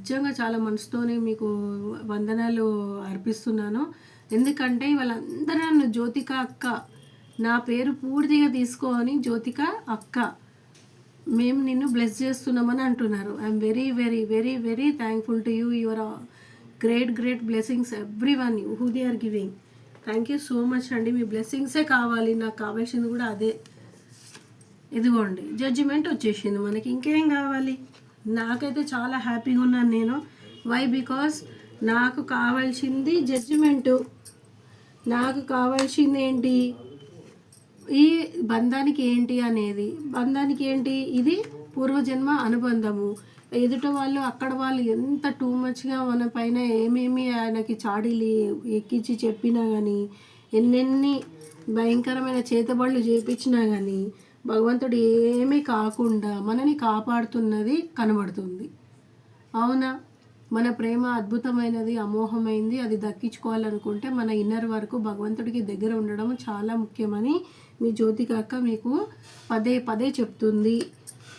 నిజంగా చాలా మనసుతోనే మీకు వందనాలు అర్పిస్తున్నాను. ఎందుకంటే వాళ్ళందరూ నన్ను జ్యోతిక అక్క నా పేరు పూర్తిగా తీసుకొని జ్యోతిక అక్క. మేము నిన్ను బ్లెస్ చేస్తున్నామని అంటున్నారు. I'm very very very very thankful to you your great great blessings everyone who they are giving thank you so much అండి. మీ బ్లెస్సింగ్సే కావాలి? నాకు కావాల్సింది కూడా అదే. ఇదిగోండి. జడ్జిమెంట్ వచ్చేసింది మనకి. ఇంకేం కావాలి? నాకైతే చాలా హ్యాపీగా ఉన్నాను నేను. వై బికాస్ నాకు కావాల్సింది జడ్జిమెంటు నాకు కావాల్సింది ఏంటి? ఈ బంధానికి ఏంటి అనేది. బంధానికి ఏంటి? ఇది పూర్వజన్మ అనుబంధము. ఎదుట వాళ్ళు అక్కడ వాళ్ళు ఎంత టూ మచ్గా మన పైన ఏమేమి ఆయనకి చాడీలు ఎక్కించి చెప్పినా కానీ ఎన్నెన్ని భయంకరమైన చేతబడులు చేపించినా కానీ భగవంతుడు ఏమీ కాకుండా మనని కాపాడుతున్నది కనబడుతుంది. అవునా? మన ప్రేమ అద్భుతమైనది అమోహమైంది అది దక్కించుకోవాలనుకుంటే మన ఇన్నర్ వరకు భగవంతుడికి దగ్గర ఉండడం చాలా ముఖ్యమని మీ జ్యోతికాక మీకు పదే పదే చెప్తుంది.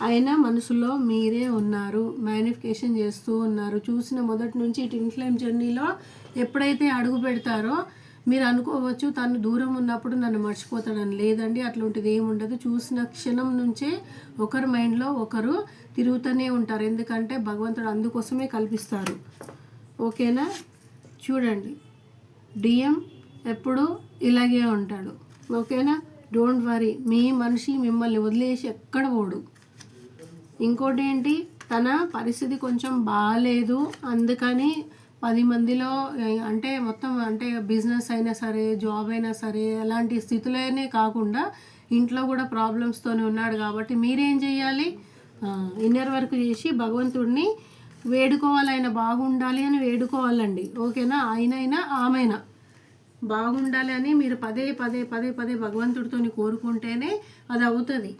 ఆయన మనసులో మీరే ఉన్నారు మ్యానిఫికేషన్ చేస్తూ ఉన్నారు. చూసిన మొదటి నుంచి ఇటు ఇన్ఫ్లేమ్ జర్నీలో ఎప్పుడైతే అడుగు పెడతారో మీరు అనుకోవచ్చు తను దూరం ఉన్నప్పుడు నన్ను మర్చిపోతాడని. లేదండి అట్లాంటిది ఏమి ఉండదు. చూసిన క్షణం నుంచే ఒకరి మైండ్లో ఒకరు తిరుగుతూనే ఉంటారు. ఎందుకంటే భగవంతుడు అందుకోసమే కల్పిస్తారు. ఓకేనా? చూడండి. డిఎం ఎప్పుడు ఇలాగే ఉంటాడు. ఓకేనా? డోంట్ వరీ మీ మనిషి మిమ్మల్ని వదిలేసి ఎక్కడ పోడు. ఇంకోటి ఏంటి? తన పరిస్థితి కొంచెం బాగాలేదు అందుకని పది మందిలో అంటే మొత్తం అంటే బిజినెస్ అయినా సరే జాబ్ అయినా సరే అలాంటి స్థితిలోనే కాకుండా ఇంట్లో కూడా ప్రాబ్లమ్స్తోనే ఉన్నాడు కాబట్టి మీరేం చేయాలి ఇన్నర్ వర్క్ చేసి భగవంతుడిని వేడుకోవాలి ఆయన బాగుండాలి అని వేడుకోవాలండి. ఓకేనా? ఆయనైనా ఆమెనా? బాగుండాలి అని మీరు పదే పదే పదే పదే భగవంతుడితోని కోరుకుంటేనే అది అవుతుంది.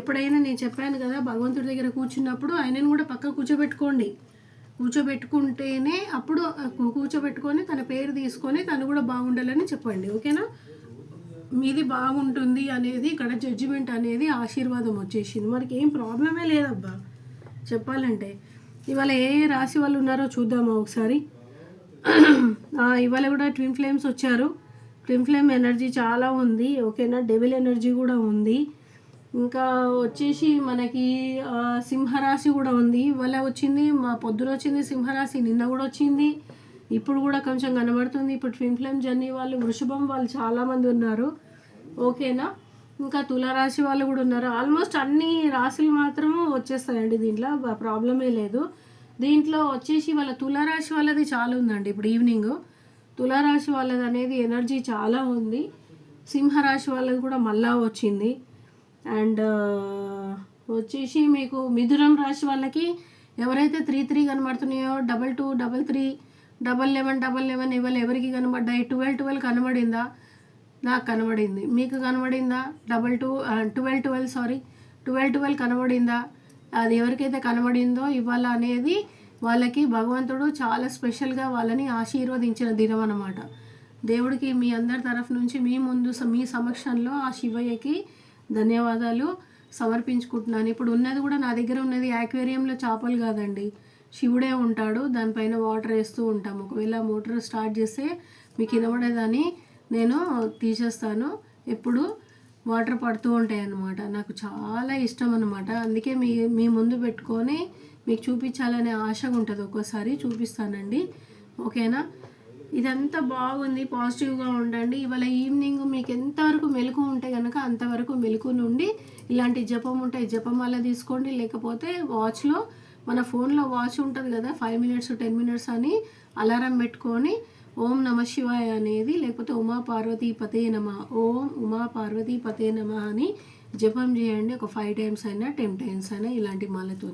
ఎప్పుడైనా నేను చెప్పాను కదా భగవంతుడి దగ్గర కూర్చున్నప్పుడు ఆయనను కూడా పక్క కూర్చోబెట్టుకోండి. కూర్చోబెట్టుకుంటేనే అప్పుడు కూర్చోబెట్టుకొని తన పేరు తీసుకొని తను కూడా బాగుండాలని చెప్పండి ఓకేనా? మీది బాగుంటుంది అనేది ఇక్కడ జడ్జిమెంట్ అనేది ఆశీర్వాదం వచ్చేసింది. మనకి ఏం ప్రాబ్లమే లేదబ్బా చెప్పాలంటే. ఇవాళ ఏ ఏ రాశి వాళ్ళు ఉన్నారో చూద్దామా ఒకసారి? ఇవాళ కూడా ట్విన్ ఫ్లేమ్స్ వచ్చారు. ట్విన్ ఫ్లేమ్ ఎనర్జీ చాలా ఉంది ఓకేనా? డెవిల్ ఎనర్జీ కూడా ఉంది. ఇంకా వచ్చేసి మనకి సింహరాశి కూడా ఉంది. ఇవాళ వచ్చింది మా పొద్దున వచ్చింది సింహరాశి నిన్న కూడా వచ్చింది. ఇప్పుడు కూడా కొంచెం కనబడుతుంది. ఇప్పుడు ట్విన్ ఫ్లేమ్ జర్నీ వాళ్ళు వృషభం వాళ్ళు చాలామంది ఉన్నారు. ఓకేనా? ఇంకా తులారాశి వాళ్ళు కూడా ఉన్నారు. ఆల్మోస్ట్ అన్ని రాశులు మాత్రం వచ్చేస్తాయండి దీంట్లో. ప్రాబ్లమే లేదు. దీంట్లో వచ్చేసి వాళ్ళ తులారాశి వాళ్ళది చాలా ఉందండి. ఇప్పుడు ఈవినింగ్ తులారాశి వాళ్ళది అనేది ఎనర్జీ చాలా ఉంది. సింహరాశి వాళ్ళది కూడా మళ్ళా వచ్చింది. అండ్ వచ్చేసి మీకు మిథునం రాశి వాళ్ళకి ఎవరైతే three three కనబడుతున్నాయో double two double three double eleven double eleven ఇవాళ ఎవరికి కనబడ్డాయి? ట్వెల్వ్ ట్వెల్వ్ కనబడిందా? నాకు కనబడింది. మీకు కనబడిందా? Double two twelve twelve sorry twelve twelve కనబడిందా? అది ఎవరికైతే కనబడిందో ఇవాళ అనేది వాళ్ళకి భగవంతుడు చాలా స్పెషల్గా వాళ్ళని ఆశీర్వదించిన దినం అన్నమాట. దేవుడికి మీ అందరి తరఫు నుంచి మీ ముందు మీ సమక్షంలో ఆ శివయ్యకి ధన్యవాదాలు. సమర్పించుకుంటున్నాను. ఇప్పుడు ఉన్నది కూడా నా దగ్గర ఉన్నది యాక్వేరియంలో చేపలు కాదండి. శివుడే ఉంటాడు. దానిపైన వాటర్ వేస్తూ ఉంటాం. ఒకవేళ మోటార్ స్టార్ట్ చేస్తే మీకు వినబడేదాన్ని నేను తీసేస్తాను. ఎప్పుడు వాటర్ పడుతూ ఉంటాయి అన్నమాట. నాకు చాలా ఇష్టం అన్నమాట. అందుకే మీ మీ ముందు పెట్టుకొని మీకు చూపించాలనే ఆశగా ఉంటుంది. ఒక్కోసారి చూపిస్తానండి. ఓకేనా? ఇదంతా బాగుంది పాజిటివ్గా ఉండండి. ఇవాళ ఈవినింగ్ మీకు ఎంతవరకు మెలకు ఉంటే కనుక అంతవరకు మెలకు నుండి ఇలాంటి జపం ఉంటాయి జపమాల తీసుకోండి. లేకపోతే వాచ్లో మన ఫోన్లో వాచ్ ఉంటుంది కదా ఫైవ్ మినిట్స్ టెన్ మినిట్స్ అని అలారం పెట్టుకొని ఓం నమ శివాయ అనేది లేకపోతే ఉమా పార్వతీ పతే నమ ఓం ఉమా పార్వతీ పతే నమ అని జపం చేయండి. ఒక ఫైవ్ టైమ్స్ అయినా టెన్ టైమ్స్ అయినా ఇలాంటి మాలతో